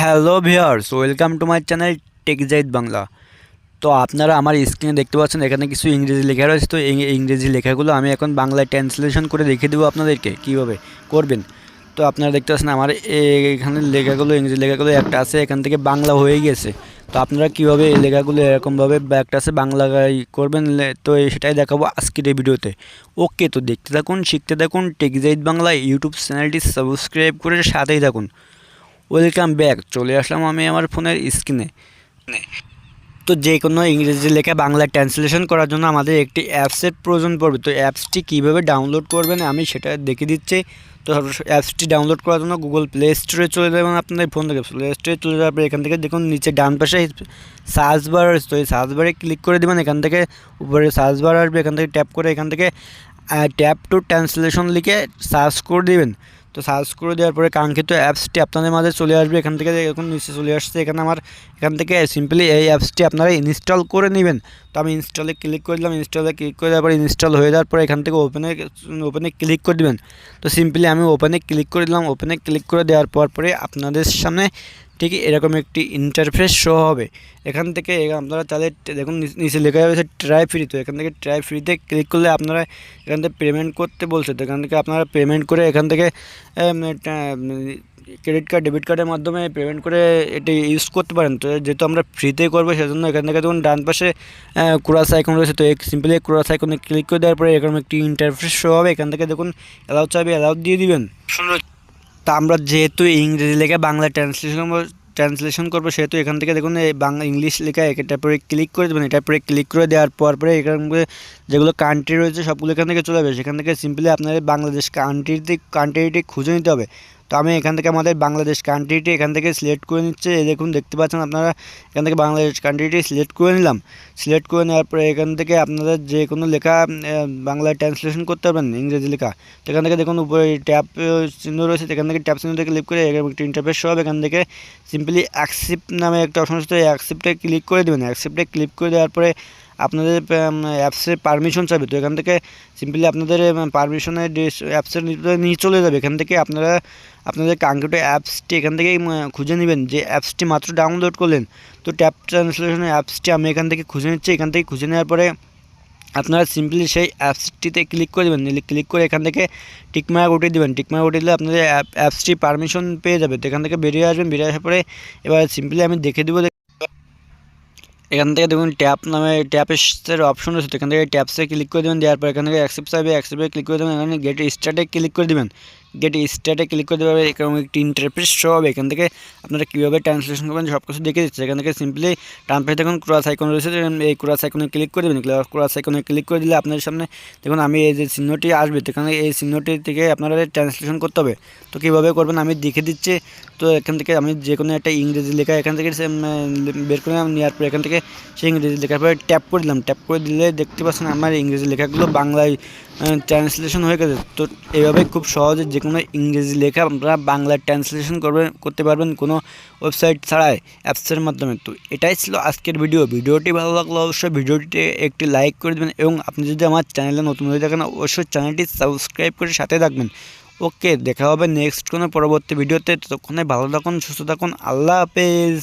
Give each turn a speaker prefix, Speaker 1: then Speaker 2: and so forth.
Speaker 1: Hello viewers welcome to my channel Techzaid Bangla তো আপনারা আমার স্ক্রিনে দেখতে পাচ্ছেন, এখানে কিছু ইংরেজি লেখা রয়েছে। তো ইংরেজি লেখাগুলো আমি এখন বাংলায় ট্রান্সলেশন করে দেখিয়ে দেবো আপনাদেরকে, কীভাবে করবেন। তো আপনারা দেখতে পাচ্ছেন, আমার এখানে লেখাগুলো, ইংরেজি লেখাগুলো একটা আছে, এখান থেকে বাংলা হয়ে গেছে। তো আপনারা কীভাবে এই লেখাগুলো এরকমভাবে একটা আছে, বাংলা করবেন তো সেটাই দেখাবো আজকের এই ভিডিওতে। ওকে, তো দেখতে থাকুন, শিখতে থাকুন টেকজাইদ বাংলা ইউটিউব চ্যানেলটি সাবস্ক্রাইব করে সাথেই থাকুন। ওয়েলকাম ব্যাক চলে আসলাম আমি আমার ফোনের স্ক্রিনে। তো যে কোনো ইংরেজি লেখা বাংলা ট্রান্সলেশন করার জন্য আমাদের একটি অ্যাপসের প্রয়োজন পড়বে। তো অ্যাপসটি কীভাবে ডাউনলোড করবেন আমি সেটা দেখে দিচ্ছি। তো অ্যাপসটি ডাউনলোড করার জন্য গুগল প্লে স্টোরে চলে যাবেন আপনাদের ফোন থেকে। প্লে স্টোরে চলে যাওয়ার পরে এখান থেকে দেখুন নিচে ডান পাশে সার্চ বার তো এই সার্চ বারে ক্লিক করে দেবেন। এখান থেকে উপরে সার্চ বার আসবে। এখান থেকে ট্যাপ করে এখান থেকে ট্যাপ টু ট্রান্সলেশন লিখে সার্চ করে দেবেন। তো সার্চ করে দেওয়ার পরে কাঙ্ক্ষিত অ্যাপসটি আপনাদের মাঝে চলে আসবে। এখান থেকে এখন নিচে চলে আসছে। এখানে আমার, এখান থেকে সিম্পলি এই অ্যাপসটি আপনারা ইনস্টল করে নেবেন। তো আমি ইনস্টলে ক্লিক করে দিলাম। ইনস্টলে ক্লিক করে দেওয়ার পরে ইনস্টল হয়ে যাওয়ার পরে এখান থেকে ওপেনে ওপেনে ক্লিক করে দেবেন। তো সিম্পলি আমি ওপেনে ক্লিক করে দিলাম। ওপেনে ক্লিক করে দেওয়ার পর পরে আপনাদের সামনে ঠিক এরকম একটি ইন্টারফেস শো হবে। এখান থেকে আপনারা টে- দেখুন নিচ- লেখা রয়েছে ট্রাই ফ্রি তো এখান থেকে ট্রাই ফ্রিতে ক্লিক করলে আপনারা এখান থেকে পেমেন্ট করতে বলছে। তো এখান থেকে আপনারা পেমেন্ট করে এখান থেকে ক্রেডিট কার্ড ডেবিট কার্ডের মাধ্যমে পেমেন্ট করে এটি ইউজ করতে পারেন। তো যেহেতু আমরা ফ্রিতে করব, সেজন্য এখান থেকে দেখুন ডান পাশে ক্রোয়াস আইকন রয়েছে। তো সিম্পলি ক্রোয়াস আইকনে ক্লিক করে দেওয়ার পরে এরকম একটি ইন্টারফেস শো হবে। এখান থেকে দেখুন অ্যালাউ চাইবে অ্যালাউ দিয়ে দিবেন। সুন্দর তা আমরা যেহেতু ইংরেজি লেখা বাংলা ট্রান্সলেশন ট্রান্সলেশন করব, সেহেতু এখান থেকে দেখুন এই বাংলা ইংলিশ লেখা এটার পরে ক্লিক করে দেবেন। এটার পরে ক্লিক করে দেওয়ার পর পরে এখান যেগুলো কান্ট্রি রয়েছে সবগুলো এখান থেকে চলে যাবে সেখান থেকে সিম্পলি আপনাদের বাংলাদেশ কান্ট্রিতে কান্ট্রিটি খুঁজে নিতে হবে। তো আমি এখান থেকে আমাদের বাংলাদেশ কান্ট্রিটি এখান থেকে সিলেক্ট করে নিচ্ছে। এই দেখুন, দেখতে পাচ্ছেন আপনারা, এখান থেকে বাংলাদেশ কান্ট্রিটি সিলেক্ট করে নিলাম। সিলেক্ট করে নেওয়ার পরে এখান থেকে আপনাদের যে কোনো লেখা বাংলায় ট্রান্সলেশন করতে পারবেন, ইংরেজি লেখা। তো এখান থেকে দেখুন, উপরে ট্যাপ চিহ্ন রয়েছে এখান থেকে ট্যাপ চিহ্ন থেকে ক্লিক করে এরকম একটি ইন্টারফেস হবে। এখান থেকে সিম্পলি অ্যাকসেপ্ট নামে একটা অপশন আছে অ্যাকসেপ্টে ক্লিক করে দেবেন। অ্যাকসেপ্টে ক্লিক করে দেওয়ার পরে আপনাদের অ্যাপসের পারমিশন চাইবে তো এখান থেকে সিম্পলি আপনাদের পারমিশনের অ্যাপসের নিয়ে চলে যাবে, এখান থেকে আপনারা, আপনাদের কাঙ্ক্ষিত অ্যাপসটি এখান থেকেই খুঁজে নেবেন, যে অ্যাপসটি মাত্র ডাউনলোড করলেন, তো ট্যাপ ট্রান্সলেশনের অ্যাপসটি আমি এখান থেকে খুঁজে নিচ্ছি, এখান থেকে খুঁজে নেওয়ার পরে আপনারা সিম্পলি সেই অ্যাপসটিতে ক্লিক করে দেবেন ক্লিক করে এখান থেকে টিকমার্ক উঠিয়ে দেবেন টিকমার্ক উঠিয়ে দিলে আপনাদের অ্যাপসটি পারমিশন পেয়ে যাবে, তো এখান থেকে বেরিয়ে আসবেন, বেরিয়ে আসার পরে এবার সিম্পলি আমি দেখে দেবো এখান থেকে দেখুন ট্যাপ নামে ট্যাপের অপশন রয়েছে। এখান থেকে ট্যাপসে ক্লিক করে দেবেন, দেওয়ার পর এখান থেকে অ্যাকসেপ্ট সাইবে অ্যাকসেপ্টে ক্লিক করে দেবেন, এখানে গেট স্টার্টে ক্লিক করে দেবেন। গেট স্টার্টে ক্লিক করে দেবে এরকম একটি ইন্টারফেস শো হবে, এখান থেকে আপনারা কীভাবে ট্রান্সলেশন করবেন সব কিছু দেখে দিচ্ছে। এখান থেকে সিম্পলি পাশে দেখুন ক্রস আইকন রয়েছে এই ক্রস আইকনে ক্লিক করে দেবেন। ক্রস আইকনে ক্লিক করে দিলে আপনাদের সামনে দেখুন আমি এই যে চিহ্নটি আসবে এখানে এই চিহ্নটি থেকে আপনারা ট্রান্সলেশন করতে হবে। তো কীভাবে করবেন আমি দেখে দিচ্ছি। তো এখান থেকে আমি যে কোনো একটা ইংরেজি লেখা এখান থেকে বের করে নেওয়ার পর এখান থেকে সেই ইংরেজি লেখার পরে ট্যাপ করে দিলাম। ট্যাপ করে দিলে দেখতে পাচ্ছেন আমার ইংরেজি লেখাগুলো বাংলায় ট্রান্সলেশন হয়ে গেছে। তো এইভাবে খুব সহজে যে কোনো ইংরেজি লেখা আপনারা বাংলায় ট্রান্সলেশন করবেন করতে পারবেন কোনো ওয়েবসাইট ছাড়াই অ্যাপসের মাধ্যমে। তো এটাই ছিল আজকের ভিডিও ভিডিওটি ভালো লাগলে অবশ্যই ভিডিওটিতে একটি লাইক করে দেবেন এবং আপনি যদি আমার চ্যানেলে নতুন হয়ে থাকেন, অবশ্যই চ্যানেলটি সাবস্ক্রাইব করে সাথে থাকবেন। ওকে, দেখা হবে নেক্সট কোনো পরবর্তী ভিডিওতে ততক্ষণে ভালো থাকুন, সুস্থ থাকুন। আল্লাহ হাফেজ।